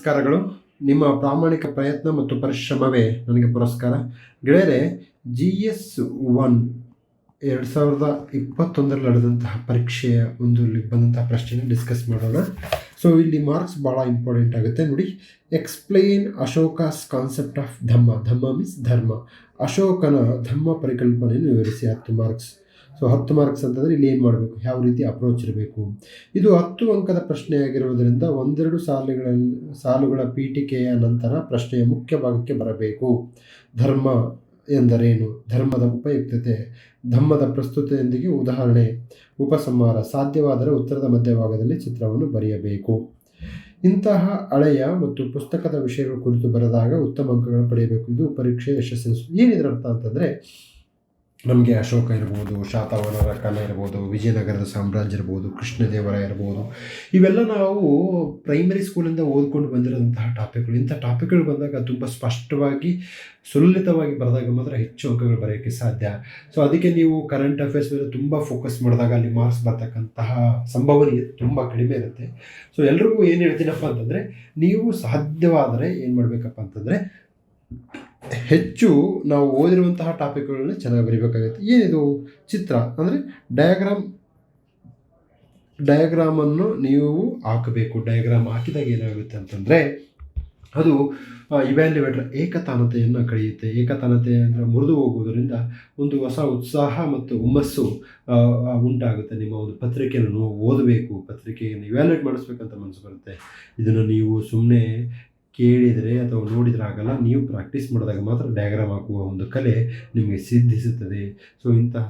ನಮಸ್ಕಾರಗಳು. ನಿಮ್ಮ ಪ್ರಾಮಾಣಿಕ ಪ್ರಯತ್ನ ಮತ್ತು ಪರಿಶ್ರಮವೇ ನನಗೆ ಪುರಸ್ಕಾರ. ಗೆಳೆಯರೆ, ಜಿ ಎಸ್ ಒನ್ ಎರಡು ಸಾವಿರದ ಇಪ್ಪತ್ತೊಂದರಲ್ಲಿ ನಡೆದಂತಹ ಪರೀಕ್ಷೆಯ ಒಂದು ಬಂದಂತಹ ಪ್ರಶ್ನೆನ ಡಿಸ್ಕಸ್ ಮಾಡೋಣ. ಸೊ, ಇಲ್ಲಿ ಮಾರ್ಕ್ಸ್ ಭಾಳ ಇಂಪಾರ್ಟೆಂಟ್ ಆಗುತ್ತೆ. ನೋಡಿ, explain Ashoka's concept of Dhamma Dhamma means Dharma. ಅಶೋಕನ ಧಮ್ಮ ಪರಿಕಲ್ಪನೆಯನ್ನು ವಿವರಿಸಿ. ಹತ್ತು ಮಾರ್ಕ್ಸ್. ಸೊ ಹತ್ತು ಮಾರ್ಕ್ಸ್ ಅಂತಂದರೆ ಇಲ್ಲಿ ಏನು ಮಾಡಬೇಕು? ಯಾವ ರೀತಿ ಅಪ್ರೋಚ್ ಇರಬೇಕು? ಇದು ಹತ್ತು ಅಂಕದ ಪ್ರಶ್ನೆಯಾಗಿರುವುದರಿಂದ ಒಂದೆರಡು ಸಾಲುಗಳ ಸಾಲುಗಳ ಪೀಠಿಕೆಯ ನಂತರ ಪ್ರಶ್ನೆಯ ಮುಖ್ಯ ಭಾಗಕ್ಕೆ ಬರಬೇಕು. ಧರ್ಮ ಎಂದರೇನು? ಧರ್ಮದ ಉಪಯುಕ್ತತೆ ಧಮ್ಮದ ಪ್ರಸ್ತುತೆಯೊಂದಿಗೆ ಉದಾಹರಣೆ, ಉಪಸಂಹಾರ, ಸಾಧ್ಯವಾದರೆ ಉತ್ತರದ ಮಧ್ಯಭಾಗದಲ್ಲಿ ಚಿತ್ರವನ್ನು ಬರೆಯಬೇಕು. ಇಂತಹ ಹಳೆಯ ಮತ್ತು ಪುಸ್ತಕದ ವಿಷಯಗಳ ಕುರಿತು ಬರೆದಾಗ ಉತ್ತಮ ಅಂಕಗಳನ್ನು ಪಡೆಯಬೇಕು. ಇದು ಪರೀಕ್ಷೆ ಯಶಸ್ಸು. ಏನಿದ್ರ ಅರ್ಥ ಅಂತಂದರೆ ನಮಗೆ ಅಶೋಕ ಇರ್ಬೋದು ಶಾತವನರ ಕಾಲ ಇರ್ಬೋದು, ವಿಜಯನಗರದ ಸಾಮ್ರಾಜ್ಯ ಇರ್ಬೋದು, ಕೃಷ್ಣದೇವರ ಇರ್ಬೋದು, ಇವೆಲ್ಲ ನಾವು ಪ್ರೈಮರಿ ಸ್ಕೂಲಿಂದ ಓದ್ಕೊಂಡು ಬಂದಿರೋಂತಹ ಟಾಪಿಕ್ಗಳು ಇಂಥ ಟಾಪಿಕ್ಗಳು ಬಂದಾಗ ತುಂಬ ಸ್ಪಷ್ಟವಾಗಿ, ಸುಲಲಿತವಾಗಿ ಬರೆದಾಗ ಮಾತ್ರ ಹೆಚ್ಚು ಅಂಕಗಳು ಬರೆಯೋಕ್ಕೆ ಸಾಧ್ಯ. ಸೊ ಅದಕ್ಕೆ ನೀವು ಕರೆಂಟ್ ಅಫೇರ್ಸ್ ಮೇಲೆ ತುಂಬ ಫೋಕಸ್ ಮಾಡಿದಾಗ ಅಲ್ಲಿ ಮಾರ್ಕ್ಸ್ ಬರ್ತಕ್ಕಂತಹ ಸಂಭವನೀಯ ತುಂಬ ಕಡಿಮೆ ಇರುತ್ತೆ. ಸೊ ಎಲ್ರಿಗೂ ಏನು ಹೇಳ್ತೀನಪ್ಪ ಅಂತಂದರೆ, ನೀವು ಸಾಧ್ಯವಾದರೆ ಏನು ಮಾಡಬೇಕಪ್ಪ ಅಂತಂದರೆ ಹೆಚ್ಚು ನಾವು ಓದಿರುವಂತಹ ಟಾಪಿಕ್ಗಳನ್ನ ಚೆನ್ನಾಗಿ ಬರಿಬೇಕಾಗುತ್ತೆ. ಏನಿದು? ಚಿತ್ರ. ಅಂದರೆ ಡಯಾಗ್ರಾಮ್ ಡಯಾಗ್ರಾಮನ್ನು ನೀವು ಹಾಕಬೇಕು. ಡಯಾಗ್ರಾಮ್ ಹಾಕಿದಾಗ ಏನಾಗುತ್ತೆ ಅಂತಂದರೆ, ಅದು ಇವ್ಯಾಲ್ಯುವೇಟರ್ ಏಕತಾನತೆಯನ್ನು ಕಳೆಯುತ್ತೆ. ಏಕತಾನತೆ ಅಂದರೆ ಮುರಿದು ಹೋಗುವುದರಿಂದ ಒಂದು ಹೊಸ ಉತ್ಸಾಹ ಮತ್ತು ಹುಮ್ಮಸ್ಸು ಉಂಟಾಗುತ್ತೆ. ನಿಮ್ಮ ಒಂದು ಪತ್ರಿಕೆಯನ್ನು ಓದಬೇಕು. ಪತ್ರಿಕೆಯನ್ನು ಇವ್ಯಾಲ್ಯೂಯೇಟ್ ಮಾಡಿಸ್ಬೇಕಂತ ಮನಸ್ಸು ಬರುತ್ತೆ. ಇದನ್ನು ನೀವು ಸುಮ್ಮನೆ ಕೇಳಿದರೆ ಅಥವಾ ನೋಡಿದರೆ ಆಗಲ್ಲ, ನೀವು ಪ್ರಾಕ್ಟೀಸ್ ಮಾಡಿದಾಗ ಮಾತ್ರ ಡಯಾಗ್ರಾಮ್ ಹಾಕುವ ಒಂದು ಕಲೆ ನಿಮಗೆ ಸಿದ್ಧಿಸುತ್ತದೆ. ಸೊ ಇಂತಹ